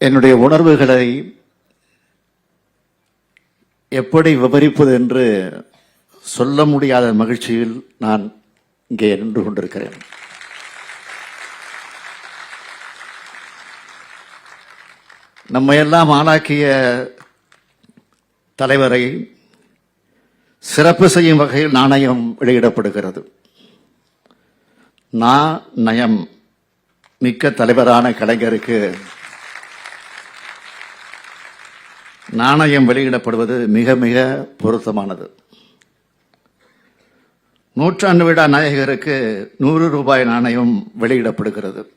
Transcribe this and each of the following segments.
என்னுடைய உணர்வுகளை எப்படி விவரிப்பது என்று சொல்ல முடியாத மகிழ்ச்சியில் நான் இங்கே நின்று கொண்டிருக்கிறேன். நம்மையெல்லாம் ஆளாக்கிய தலைவரை சிறப்பு செய்யும் வகையில் நாணயம் வெளியிடப்படுகிறது. நா நயம் மிக்க தலைவரான கலைஞருக்கு நாணயம் வெளியிடப்படுவது மிக மிக பொருத்தமானது. நூற்றாண்டு விழா நாயகருக்கு நூறு ரூபாய் நாணயம் வெளியிடப்படுகிறது.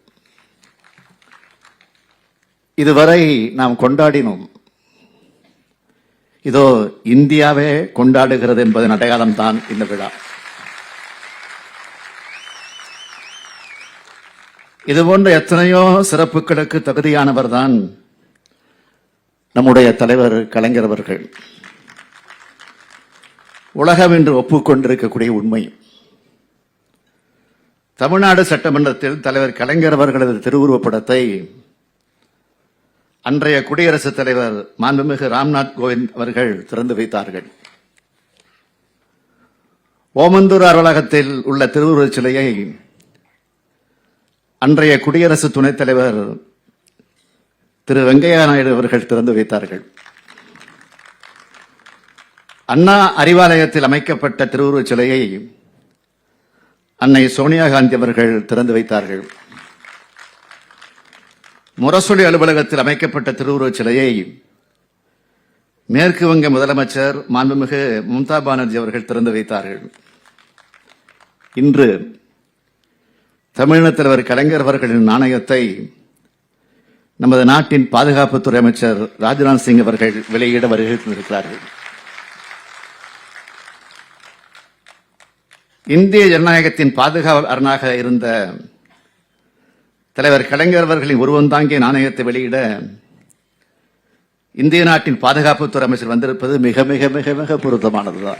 இதுவரை நாம் கொண்டாடினோம். இதோ இந்தியாவே கொண்டாடுகிறது என்பதன் அடையாளம் தான் இந்த விழா. இதுபோன்ற எத்தனையோ சிறப்புகளுக்கு தகுதியானவர் தான் நம்முடைய தலைவர் கலைஞர் அவர்கள். உலகம் என்று ஒப்புக்கொண்டிருக்கக்கூடிய உண்மை. தமிழ்நாடு சட்டமன்றத்தில் தலைவர் கலைஞர் அவர்களது திருவுருவப்படத்தை அன்றைய குடியரசுத் தலைவர் மாண்புமிகு ராம்நாத் கோவிந்த் அவர்கள் திறந்து வைத்தார்கள். ஓமந்தூர் அலுவலகத்தில் உள்ள திருவுருவச் சிலையை அன்றைய குடியரசு துணைத் தலைவர் திரு வெங்கையா நாயுடு அவர்கள் திறந்து வைத்தார்கள். அண்ணா அறிவாலயத்தில் அமைக்கப்பட்ட திருவுருவச் சிலையை அன்னை சோனியா காந்தி அவர்கள் திறந்து வைத்தார்கள். முரசொலி அலுவலகத்தில் அமைக்கப்பட்ட திருவுருவச் சிலையை மேற்கு வங்க முதலமைச்சர் மாண்புமிகு மம்தா பானர்ஜி அவர்கள் திறந்து வைத்தார்கள். இன்று தமிழக தலைவர் கலைஞர் அவர்களின் நாணயத்தை நமது நாட்டின் பாதுகாப்புத்துறை அமைச்சர் ராஜ்நாத் சிங் அவர்கள் வெளியிட வருகை தந்திருக்கிறார்கள் இந்திய ஜனநாயகத்தின் பாதுகாவலராக இருந்த தலைவர் கலைஞர் அவர்களின் உருவம் தாங்கிய நாணயத்தை வெளியிட இந்திய நாட்டின் பாதுகாப்புத்துறை அமைச்சர் வந்திருப்பது மிக மிக மிக மிக பொருத்தமானதுதான்.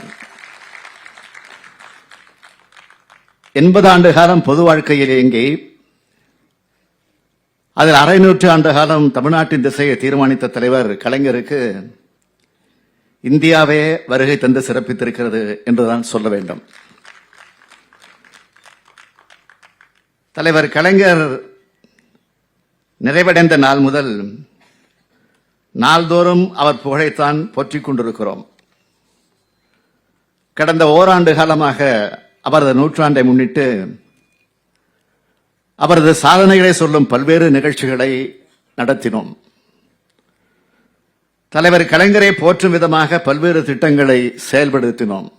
எண்பது ஆண்டு காலம் பொது வாழ்க்கையில் இங்கே அதில் அரை நூற்றாண்டு காலம் தமிழ்நாட்டின் திசையை தீர்மானித்த தலைவர் கலைஞருக்கு இந்தியாவே வருகை தந்து சிறப்பித்திருக்கிறது என்றுதான் சொல்ல வேண்டும். தலைவர் கலைஞர் நிறைவடைந்த நாள் முதல் நாள்தோறும் அவர் புகழைத்தான் போற்றிக் கொண்டிருக்கிறோம். கடந்த ஓராண்டு காலமாக அவரது நூற்றாண்டை முன்னிட்டு அவரது சாதனைகளை சொல்லும் பல்வேறு நிகழ்ச்சிகளை நடத்தினோம். தலைவர் கலைஞரை போற்றும் விதமாக பல்வேறு திட்டங்களை செயல்படுத்தினோம்.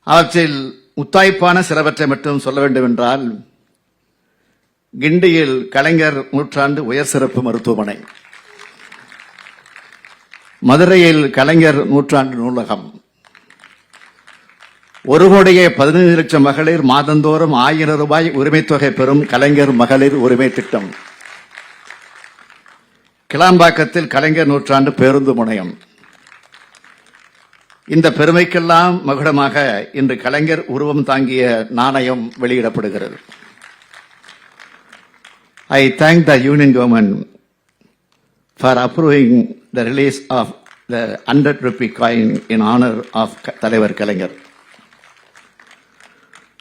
அவற்றில் முத்தாய்ப்பான சிலவற்றை மட்டும் சொல்ல வேண்டும் என்றால் கிண்டியில் கலைஞர் நூற்றாண்டு உயர் சிறப்பு மருத்துவமனை. மதுரையில் கலைஞர் நூற்றாண்டு நூலகம். ஒரு கோடியே பதினைந்து லட்சம் மகளிர் மாதந்தோறும் ஆயிரம் ரூபாய் உரிமைத்தொகை பெறும் கலைஞர் மகளிர் உரிமை திட்டம். கிளாம்பாக்கத்தில் கலைஞர் நூற்றாண்டு பேருந்து முனையம். இந்த பெருமைக்கெல்லாம் மகுடமாக இன்று கலைஞர் உருவம் தாங்கிய நாணயம் வெளியிடப்படுகிறது. I thank the union government for approving the release of the hundred rupee coin in honour of தலைவர் கலைஞர்.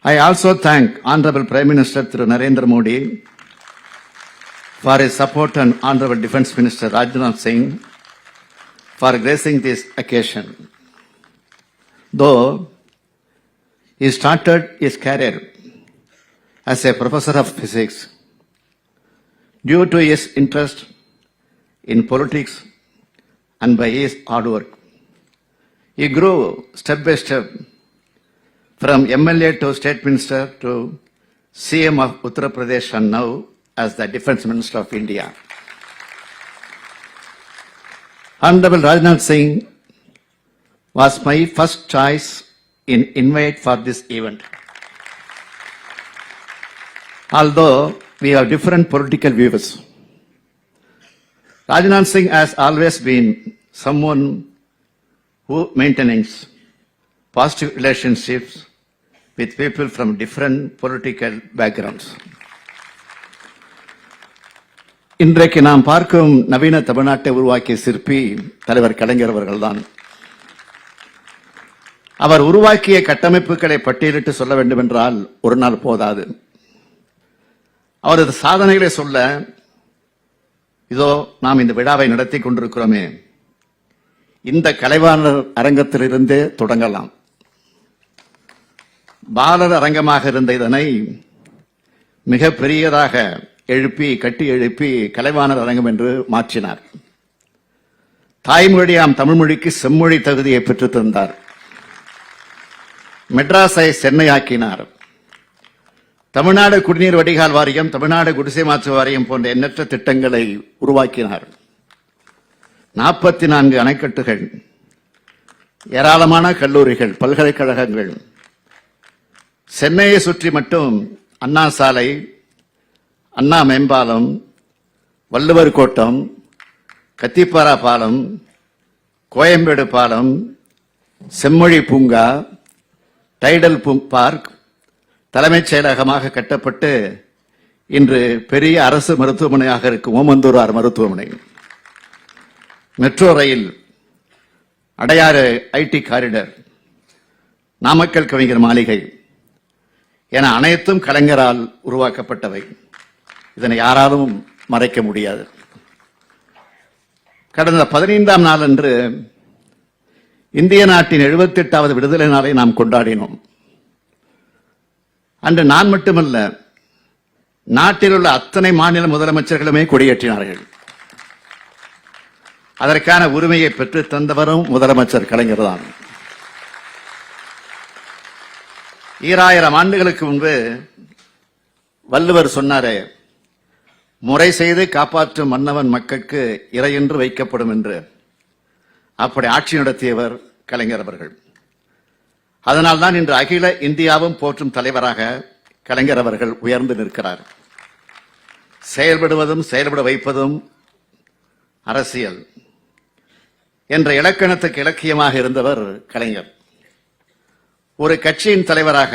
I also thank Honorable Prime Minister Thiru Narendra Modi for his support and Honorable Defence Minister Rajnath Singh for gracing this occasion. Though he started his career as a professor of physics, due to his interest in politics and by his hard work, he grew step by step from MLA to State Minister to CM of Uttar Pradesh and now as the Defence Minister of India. Honorable Rajnath Singh was my first choice in invite for this event. Although we have different political views, Rajnath Singh has always been someone who maintains positive relationships with people from different political backgrounds. இன்றைக்கு நாம் பார்க்கும் நவீன தமிழ்நாட்டை உருவாக்கிய சிற்பி தலைவர் கலைஞர் அவர்கள்தான். அவர் உருவாக்கிய கட்டமைப்புகளை பட்டியலிட்டு சொல்ல வேண்டும் என்றால் ஒரு நாள் போதாது. அவரது சாதனைகளை சொல்ல இதோ நாம் இந்த விழாவை நடத்தி கொண்டிருக்கிறோமே. இந்த கலைவாணர் அரங்கத்திலிருந்தே தொடங்கலாம். பாலர் அரங்கமாக இருந்த இதனை மிக பெரியதாக எழுப்பி கட்டி எழுப்பி கலைவாணர் அரங்கம் என்று மாற்றினார். தாய்மொழியாம் தமிழ்மொழிக்கு செம்மொழி தகுதியை பெற்று தந்தார் மெட்ராஸை சென்னையாக்கினார். தமிழ்நாடு குடிநீர் வடிகால் வாரியம் தமிழ்நாடு குடிசை மாற்று வாரியம் போன்ற எண்ணற்ற திட்டங்களை உருவாக்கினார். நாற்பத்தி நான்கு அணைக்கட்டுகள் ஏராளமான கல்லூரிகள் பல்கலைக்கழகங்கள் சென்னையை சுற்றி மட்டும் அண்ணா சாலை அண்ணா மேம்பாலம் வள்ளுவர் கோட்டம் கத்திப்பாரா பாலம் கோயம்பேடு பாலம் செம்மொழி பூங்கா டைடல் பார்க் தலைமைச் செயலகமாக கட்டப்பட்டு இன்று பெரிய அரசு மருத்துவமனையாக இருக்கும் ஓமந்தூரார் மருத்துவமனை. Metro rail Adyar IT corridor Namakkal கவிஞர் மாளிகை. என அனைத்தும் கலைஞரால் உருவாக்கப்பட்டவை. இதனை யாராலும் மறைக்க முடியாது. கடந்த பதினைந்தாம் நாளன்று இந்திய நாட்டின் 78வது விடுதலை நாளை நாம் கொண்டாடினோம். அன்று நான் மட்டுமல்ல நாட்டில் உள்ள அத்தனை மாநில முதலமைச்சர்களுமே கொடியேற்றினார்கள். அதற்கான உரிமையை பெற்று தந்தவரும் முதலமைச்சர் கலைஞர் தான். ஈராயிரம் ஆண்டுகளுக்கு முன்பு வள்ளுவர் சொன்னாரே முறை செய்து காப்பாற்றும் மன்னவன் மக்களுக்கு இறையென்று வைக்கப்படும் என்று. அப்படி ஆட்சி நடத்தியவர் கலைஞர் அவர்கள். அதனால்தான் இன்று அகில இந்தியாவும் போற்றும் தலைவராக கலைஞர் அவர்கள் உயர்ந்து நிற்கிறார். செயல்படுவதும் செயல்பட வைப்பதும் அரசியல் என்ற இலக்கணத்துக்கு இலக்கியமாக இருந்தவர் கலைஞர். ஒரு கட்சியின் தலைவராக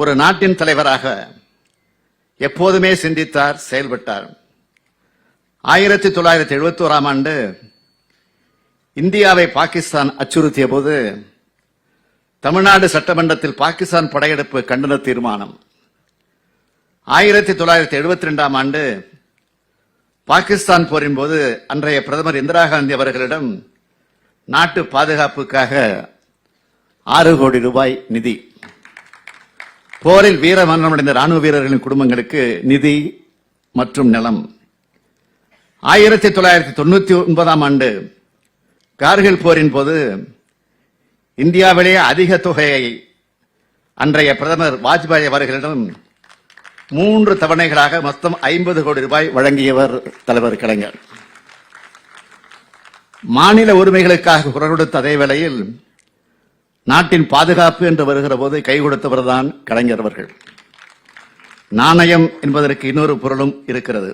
ஒரு நாட்டின் தலைவராக எப்போதுமே சிந்தித்தார் செயல்பட்டார். ஆயிரத்தி தொள்ளாயிரத்தி எழுபத்தி ஓராம் ஆண்டு இந்தியாவை பாகிஸ்தான் அச்சுறுத்திய போது தமிழ்நாடு சட்டமன்றத்தில் பாகிஸ்தான் படையெடுப்பு கண்டன தீர்மானம். ஆயிரத்தி தொள்ளாயிரத்தி எழுபத்தி ரெண்டாம் ஆண்டு பாகிஸ்தான் போரின் போது அன்றைய பிரதமர் இந்திரா காந்தி அவர்களிடம் நாட்டு பாதுகாப்புக்காக ஆறு கோடி ரூபாய் நிதி. போரில் வீர மரணமடைந்த ராணுவ வீரர்களின் குடும்பங்களுக்கு நிதி மற்றும் நிலம். ஆயிரத்தி தொள்ளாயிரத்தி தொண்ணூத்தி ஒன்பதாம் ஆண்டு கார்கில் போரின் போது இந்தியாவிலேயே அதிக தொகையை அன்றைய பிரதமர் வாஜ்பாய் அவர்களிடம் மூன்று தவணைகளாக மொத்தம் ஐம்பது கோடி ரூபாய் வழங்கியவர் தலைவர் கலைஞர். மாநில உரிமைகளுக்காக குரல் கொடுத்த அதே வேளையில் நாட்டின் பாதுகாப்பு என்று வருகிற போது கை கொடுத்தவர்தான் கலைஞர் அவர்கள். நாணயம் என்பதற்கு இன்னொரு பொருளும் இருக்கிறது.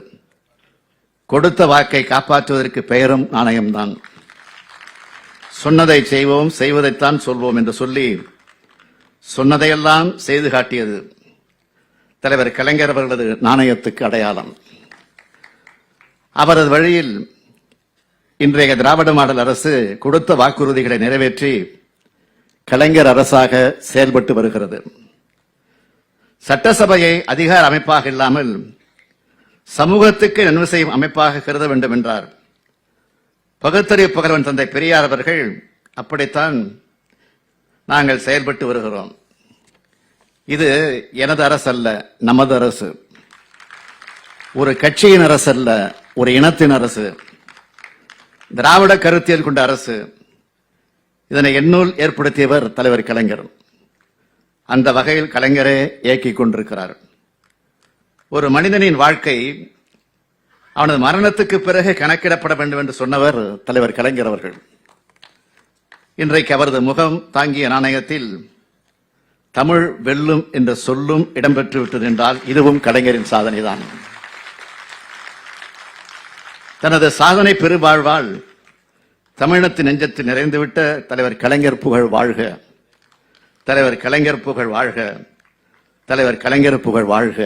கொடுத்த வாக்கை காப்பாற்றுவதற்கு பெயரும் நாணயம்தான். சொன்னதை செய்வோம் செய்வதைத்தான் சொல்வோம் என்று சொல்லி சொன்னதையெல்லாம் செய்து காட்டியது தலைவர் கலைஞர் அவர்களது நாணயத்துக்கு அடையாளம். அவரது வழியில் இன்றைய திராவிட மாடல் அரசு கொடுத்த வாக்குறுதிகளை நிறைவேற்றி கலைஞர் அரசாக செயல்பட்டு வருகிறது. சட்டசபையை அதிகார அமைப்பாக இல்லாமல் சமூகத்துக்கு நன்மை செய்யும் அமைப்பாக கருத வேண்டும் என்றார். பகுத்தறிவு புகழ்வன் தந்தை பெரியார் அவர்கள் அப்படித்தான் நாங்கள் செயல்பட்டு வருகிறோம். இது எனது அரசு அல்ல நமது அரசு. ஒரு கட்சியின் அரசு அல்ல ஒரு இனத்தின் அரசு. திராவிட கருத்தியல் கொண்ட அரசு. இதனை எண்ணூல் ஏற்படுத்தியவர் தலைவர் கலைஞர். அந்த வகையில் கலைஞரே இயக்கிக் கொண்டிருக்கிறார். ஒரு மனிதனின் வாழ்க்கை அவனது மரணத்துக்கு பிறகு கணக்கிடப்பட வேண்டும் என்று சொன்னவர் தலைவர் கலைஞர் அவர்கள். இன்றைக்கு அவரது முகம் தாங்கிய நாணயத்தில் தமிழ் வெல்லும் என்ற சொல்லும் இடம்பெற்று விட்டது என்றால் இதுவும் கலைஞரின் சாதனைதான். தனது சாதனை பெருவாழ்வால் தமிழினத்து நெஞ்சத்தில் நிறைந்துவிட்ட தலைவர் கலைஞர் புகழ் வாழ்க தலைவர் கலைஞர் புகழ் வாழ்க தலைவர் கலைஞர் புகழ் வாழ்க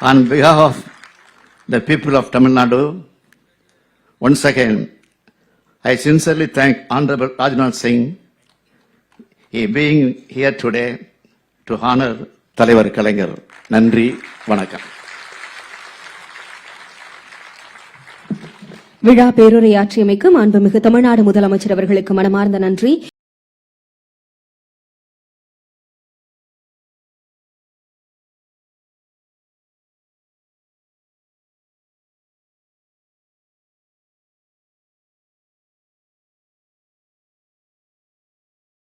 on behalf of the people of Tamil Nadu once again I sincerely thank honourable Rajnath Singh uh being here today to honour தலைவர் கலைஞர் நன்றி வணக்கம் விழா பேருரையாற்றியமைக்கும் அன்புமிகு தமிழ்நாடு முதலமைச்சர் அவர்களுக்கு மனமார்ந்த நன்றி.